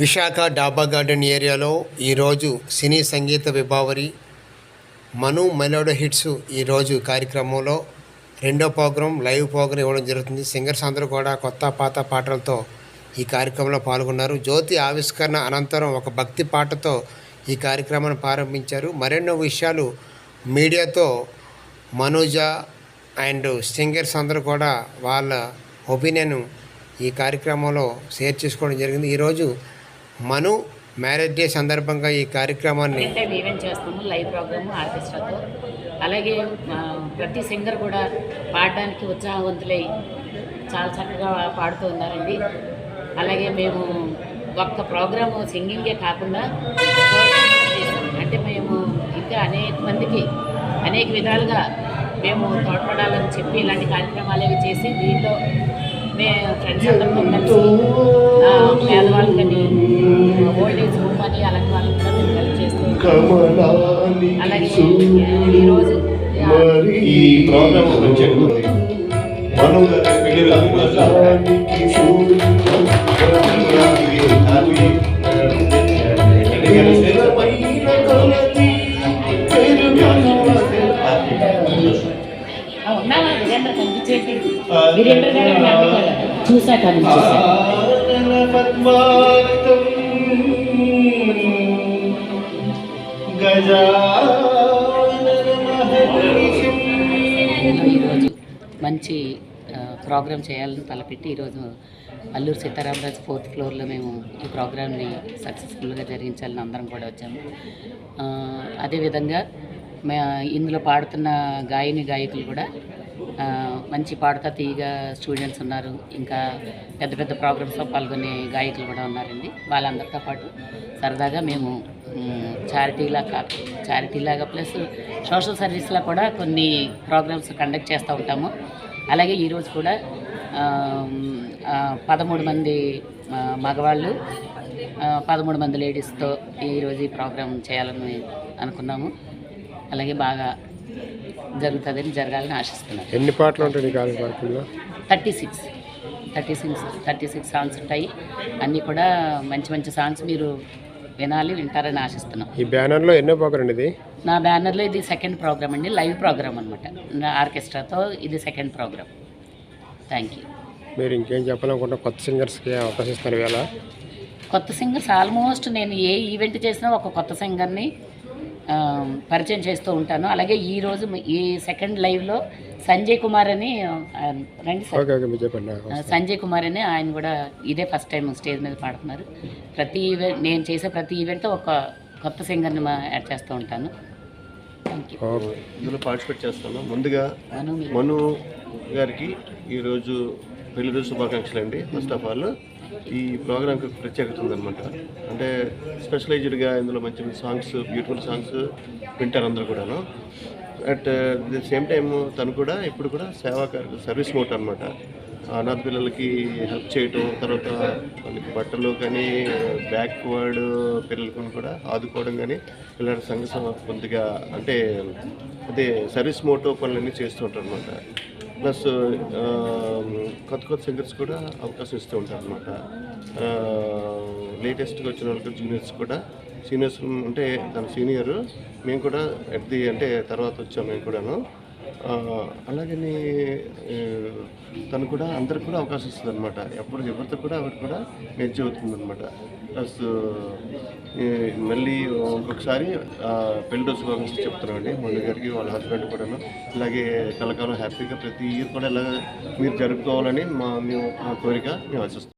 విశాఖ డాబా గార్డెన్ ఏరియాలో ఈరోజు సినీ సంగీత విభావరి మను మెలోడో హిట్స్ ఈరోజు కార్యక్రమంలో రెండో ప్రోగ్రాం లైవ్ ప్రోగ్రాం ఇవ్వడం జరుగుతుంది. సింగర్స్ అందరూ కూడా కొత్త పాత పాటలతో ఈ కార్యక్రమంలో పాల్గొన్నారు. జ్యోతి ఆవిష్కరణ అనంతరం ఒక భక్తి పాటతో ఈ కార్యక్రమాన్ని ప్రారంభించారు. మరెన్నో విషయాలు మీడియాతో మనోజ అండ్ సింగర్స్ అందరూ కూడా వాళ్ళ ఒపీనియన్ ఈ కార్యక్రమంలో షేర్ చేసుకోవడం జరిగింది. ఈరోజు మను మ్యారేజ్ డే సందర్భంగా ఈ కార్యక్రమాన్ని ఈవెంట్ చేస్తాము? లైవ్ ప్రోగ్రాము ఆర్కెస్ట్రాతో. అలాగే ప్రతి సింగర్ కూడా పాడడానికి ఉత్సాహవంతులై చాలా చక్కగా పాడుతూ ఉన్నారండి. అలాగే మేము ఒక్క ప్రోగ్రాము సింగింగే కాకుండా అంటే మేము ఇంకా అనేక మందికి అనేక విధాలుగా మేము తోడ్పడాలని చెప్పి ఇలాంటి కార్యక్రమాలు అవి చేసి దీంట్లో మేము ఫ్రెండ్స్ అందరితో కలిసి పేదవాళ్ళకని ఓల్డ్ ఏజ్ హోమ్ అని అలాంటి వాళ్ళకి కూడా మేము హెల్ప్ చేస్తూ ఉంటాం. అలాగే ఈరోజు ఈ ప్రోగ్రామ్ వచ్చాడు వీరేంద్ర వీరేంద్ర గారు మంచి ప్రోగ్రామ్ చేయాలని తలపెట్టి ఈరోజు అల్లూరు సీతారామరాజు ఫోర్త్ ఫ్లోర్లో మేము ఈ ప్రోగ్రామ్ని సక్సెస్ఫుల్గా జరిగించాలని అందరం కూడా వచ్చాము. అదేవిధంగా మే ఇందులో పాడుతున్న గాయని గాయకులు కూడా మంచి పాడక తీయగా స్టూడెంట్స్ ఉన్నారు. ఇంకా పెద్ద పెద్ద ప్రోగ్రామ్స్లో పాల్గొనే గాయకులు కూడా ఉన్నారండి. వాళ్ళందరితో పాటు సరదాగా మేము చారిటీలా కాదు చారిటీలాగా ప్లస్ సోషల్ సర్వీస్లా కూడా కొన్ని ప్రోగ్రామ్స్ కండక్ట్ చేస్తూ ఉంటాము. అలాగే ఈరోజు కూడా పదమూడు మంది మగవాళ్ళు పదమూడు మంది లేడీస్తో ఈరోజు ఈ ప్రోగ్రామ్ చేయాలని అనుకున్నాము. అలాగే బాగా జరుగుతుందని జరగాలని ఆశిస్తున్నాను. ఎన్ని పాటలు ఉంటాయి thirty six. Thirty six thirty six songs ఉంటాయి. అన్నీ కూడా మంచి మంచి సాంగ్స్ మీరు వినాలి వింటారని ఆశిస్తున్నాం. ఈ బ్యానర్లో ఎన్నో ప్రోగ్రాం ఇది? నా బ్యానర్లో ఇది సెకండ్ ప్రోగ్రామ్ అండి లైవ్ ప్రోగ్రామ్ అనమాట నా ఆర్కెస్ట్రాతో ఇది సెకండ్ ప్రోగ్రామ్. థ్యాంక్ యూ మీరు ఇంకేం చెప్పాలనుకుంటే కొత్త సింగర్స్కి అవకాశం ఇస్తారు వేళ కొత్త సింగర్స్ ఆల్మోస్ట్ నేను ఏ ఈవెంట్ చేసినా ఒక కొత్త సింగర్ని పరిచయం చేస్తూ ఉంటాను. అలాగే ఈరోజు ఈ సెకండ్ లైవ్లో సంజయ్ కుమార్ అని రండి సార్. సంజయ్ కుమార్ అని ఆయన కూడా ఇదే ఫస్ట్ టైం స్టేజ్ మీద పాడుతున్నారు. ప్రతి ఈవెంట్ నేను చేసే ప్రతి ఈవెంట్తో ఒక కొత్త సింగర్ని మా యాడ్ చేస్తూ ఉంటాను. ఇందులో పార్టిసిపేట్ చేస్తాను. ముందుగా మను గారికి ఈరోజు పెళ్ళి రోజు శుభాకాంక్షలు అండి ఫస్ట్ ఆఫ్ ఆల్ ఈ ప్రోగ్రామ్కి ప్రత్యేకత ఉందన్నమాట. అంటే స్పెషలైజ్డ్గా ఇందులో మంచి మంచి సాంగ్స్ బ్యూటిఫుల్ సాంగ్స్ వింటారు అందరూ కూడాను. అట్ ది సేమ్ టైం తను కూడా ఇప్పుడు కూడా సేవా సర్వీస్ మోట్ అనమాట అనాథ పిల్లలకి హెల్ప్ చేయటం తర్వాత వాళ్ళకి బట్టలు కానీ బ్యాక్వర్డ్ పిల్లలకు కూడా ఆదుకోవడం కానీ పిల్లల సంఘ సమ- కొద్దిగా అంటే అదే సర్వీస్ మోటో పనులన్నీ చేస్తుంటారు అనమాట ప్లస్ కొత్త కొత్త సింగర్స్ కూడా అవకాశం ఇస్తూ ఉంటారు అనమాట లేటెస్ట్గా వచ్చిన వాళ్ళకి జూనియర్స్ కూడా సీనియర్స్ అంటే తన సీనియర్ మేము కూడా ఎట్ ది అంటే తర్వాత వచ్చాము మేము కూడాను. అలాగని తను కూడా అందరికి కూడా అవకాశం ఇస్తుంది అనమాట ఎప్పుడు ఎవరితో కూడా ఆవిడ కూడా మెచ్చి అవుతుంది అనమాట ప్లస్ మళ్ళీ ఇంకొకసారి పెళ్ళి రోజు చెప్తున్నామండి మొన్న గారికి వాళ్ళ హస్బెండ్ కూడాను. ఇలాగే కలకాలం హ్యాపీగా ప్రతి ఇయర్ కూడా ఇలాగ మీరు జరుపుకోవాలని మా మేము మా కోరిక మేము ఆశిస్తాం